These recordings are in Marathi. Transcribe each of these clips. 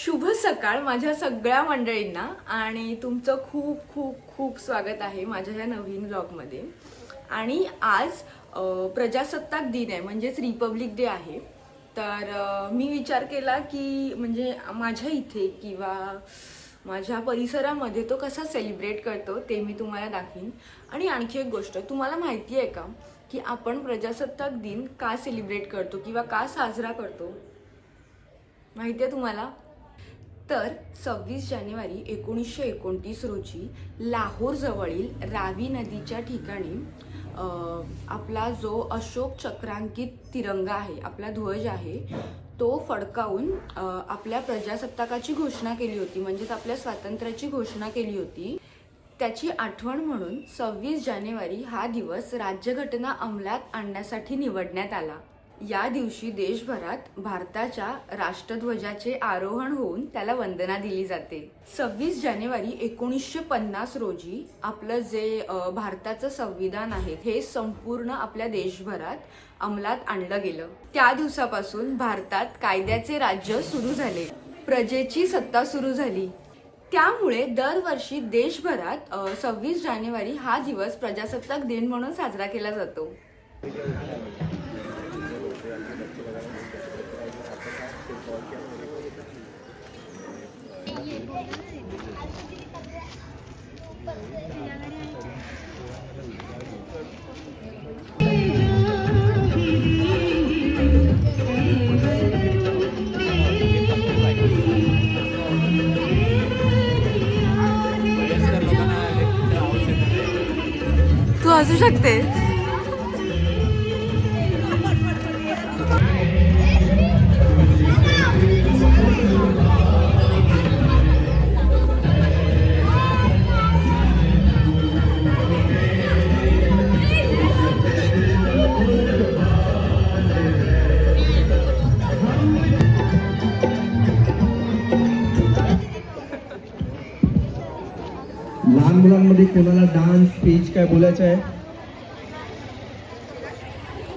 शुभ सकाळ माझ्या सगळ्या मंडळींना आणि तुमचं खूप खूप खूप स्वागत आहे माझ्या ह्या नवीन ब्लॉगमध्ये आणि आज प्रजासत्ताक दिन आहे म्हणजेच रिपब्लिक डे आहे. तर मी विचार केला की म्हणजे माझ्या इथे किंवा माझ्या परिसरामध्ये तो कसा सेलिब्रेट करतो ते मी तुम्हाला दाखवीन. आणि आणखी एक गोष्ट तुम्हाला माहिती आहे का की आपण प्रजासत्ताक दिन का सेलिब्रेट करतो किंवा का साजरा करतो? माहिती आहे तुम्हाला? तर सव्वीस जानेवारी एकोणीसशे एकोणतीस रोजी लाहोरजवळील रावी नदीच्या ठिकाणी आपला जो अशोक चक्रांकित तिरंगा आहे आपला ध्वज आहे तो फडकावून आपल्या प्रजासत्ताकाची घोषणा केली होती म्हणजेच आपल्या स्वातंत्र्याची घोषणा केली होती. त्याची आठवण म्हणून सव्वीस जानेवारी हा दिवस राज्यघटना अंमलात आणण्यासाठी निवडण्यात आला. या दिवशी देशभरात भारताच्या राष्ट्रध्वजाचे आरोहण होऊन त्याला वंदना दिली जाते. सव्वीस जानेवारी एकोणीसशे पन्नास रोजी आपलं जे भारताचं संविधान आहे हे संपूर्ण आपल्या देशभरात अंमलात आणलं गेलं. त्या दिवसापासून भारतात कायद्याचे राज्य सुरू झाले. प्रजेची सत्ता सुरू झाली. त्यामुळे दरवर्षी देशभरात सव्वीस जानेवारी हा दिवस प्रजासत्ताक दिन म्हणून साजरा केला जातो. तू असू शकते लहान मुलांमध्ये कोणाला डान्स स्पीच काय बोलायचं आहे?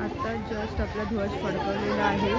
आता जस्ट आपला ध्वज फडकवलेला आहे.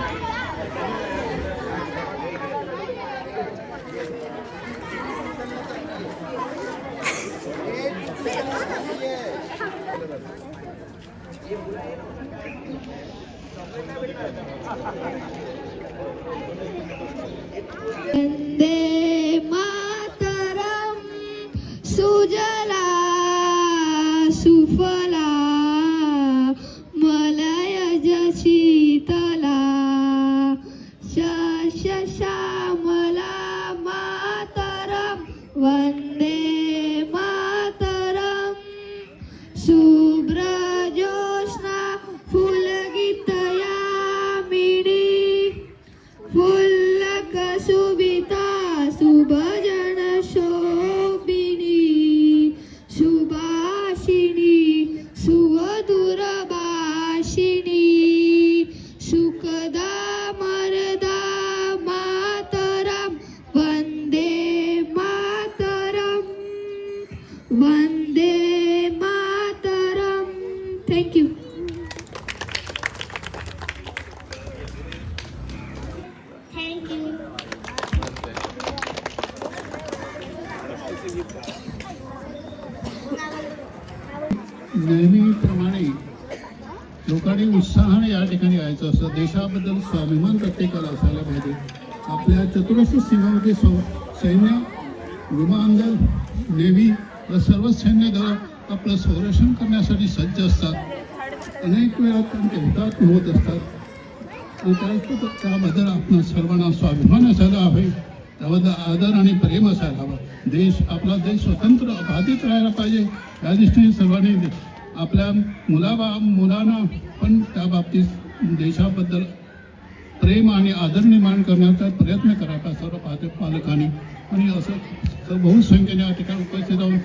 नेहमीप्रमाणे लोकांनी उत्साहाने या ठिकाणी यायचं असतं. देशाबद्दल स्वाभिमान प्रत्येकाला असायला पाहिजे. आपल्या चतुर्थ सीमामध्ये सौ- सैन्य विमानदल नेव्ही व सर्व सैन्य दल आपलं संरक्षण करण्यासाठी सज्ज असतात. अनेक वेळा त्यांचे हुतात्मा होत असतात. त्याबद्दल आपण सर्वांना स्वाभिमान असायला हवे. त्याबद्दल आदर आणि प्रेम असायला हवं. देश आपला देश स्वतंत्र अबाधित राहायला पाहिजे. या दृष्टीने सर्वांनी आपल्या मुलाबा मुलांना पण त्या बाबतीत देशाबद्दल प्रेम आणि आदर निर्माण करण्याचा प्रयत्न करायचा सर्व पाहते पालकांनी. आणि असं बहुसंख्येने या ठिकाणी उपस्थित राहून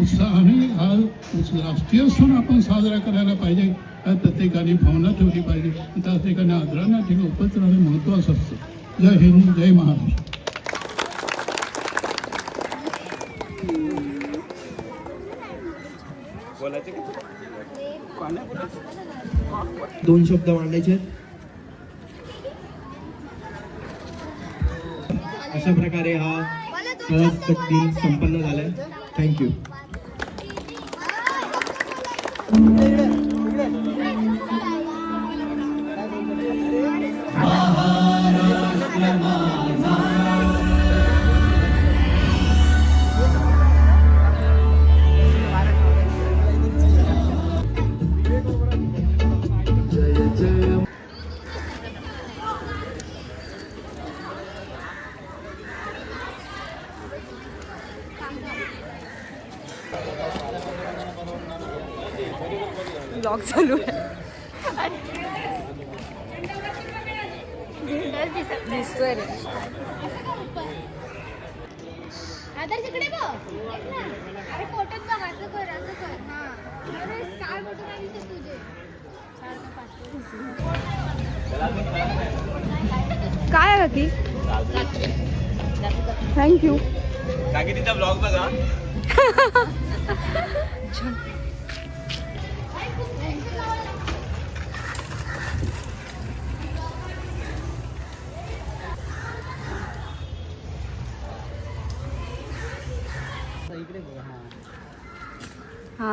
उत्साहाने हा राष्ट्रीय सण आपण साजरा करायला पाहिजे. या प्रत्येकाने भावना ठेवली पाहिजे. त्या ठिकाणी आदराने ठिकाणी उपस्थित राहणे महत्त्वाचं असतं. जय हिंद जय महाराष्ट्र. दोन शब्द मांडायचे आहेत. अशा प्रकारे हा संपन्न झालाय. थँक्यू ब्लॉग चालू आहे. दिसतोय रे. आदर्श इकडे बघ. एक ना. अरे फोटोत बघ असं कर असं कर. हा. अरे काय फोटो नाही दिसत तुझे चार का पाच. काय आहे ती? थँक्यू तिचा ब्लॉग बघा. हा.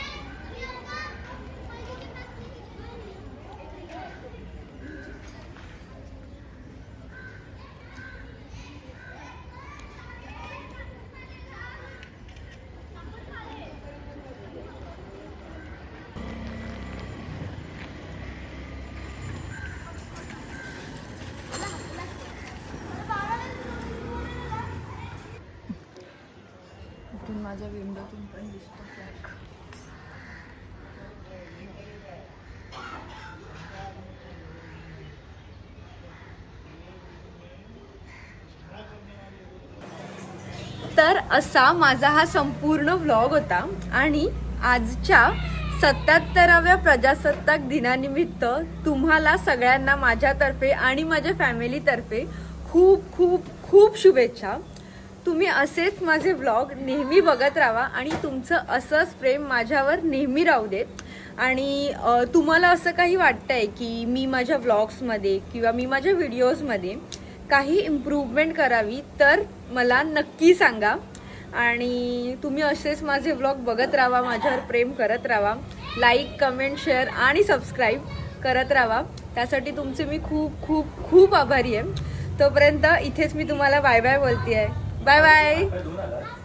इथून माझ्या विंडोतून पण दिसतो फ्लॅग तर असा माझा हा संपूर्ण व्लॉग होता आणि आजच्या सत्याहत्तराव्या प्रजासत्ताक दिनानिमित्त तुम्हाला सगळ्यांना माझ्यातर्फे आणि माझ्या फॅमिलीतर्फे खूप खूप खूप शुभेच्छा. तुम्ही असेच माझे व्लॉग नेहमी बघत राहा आणि तुमचं असंच प्रेम माझ्यावर नेहमी राहू देत. आणि तुम्हाला असं काही वाटतंय की मी माझ्या व्लॉग्समध्ये किंवा मी माझ्या व्हिडिओजमध्ये काही इम्प्रूव्हमेंट करावी तर मला नक्की सांगा. आणि तुम्ही असेच माझे व्लॉग बघत राहा माझ्यावर प्रेम करत राहा. लाईक कमेंट शेअर आणि सबस्क्राईब करत राहा. त्यासाठी तुमचे मी खूप खूप खूप आभारी आहे. तोपर्यंत इथेच मी तुम्हाला बाय बाय बोलते आहे बाय बाय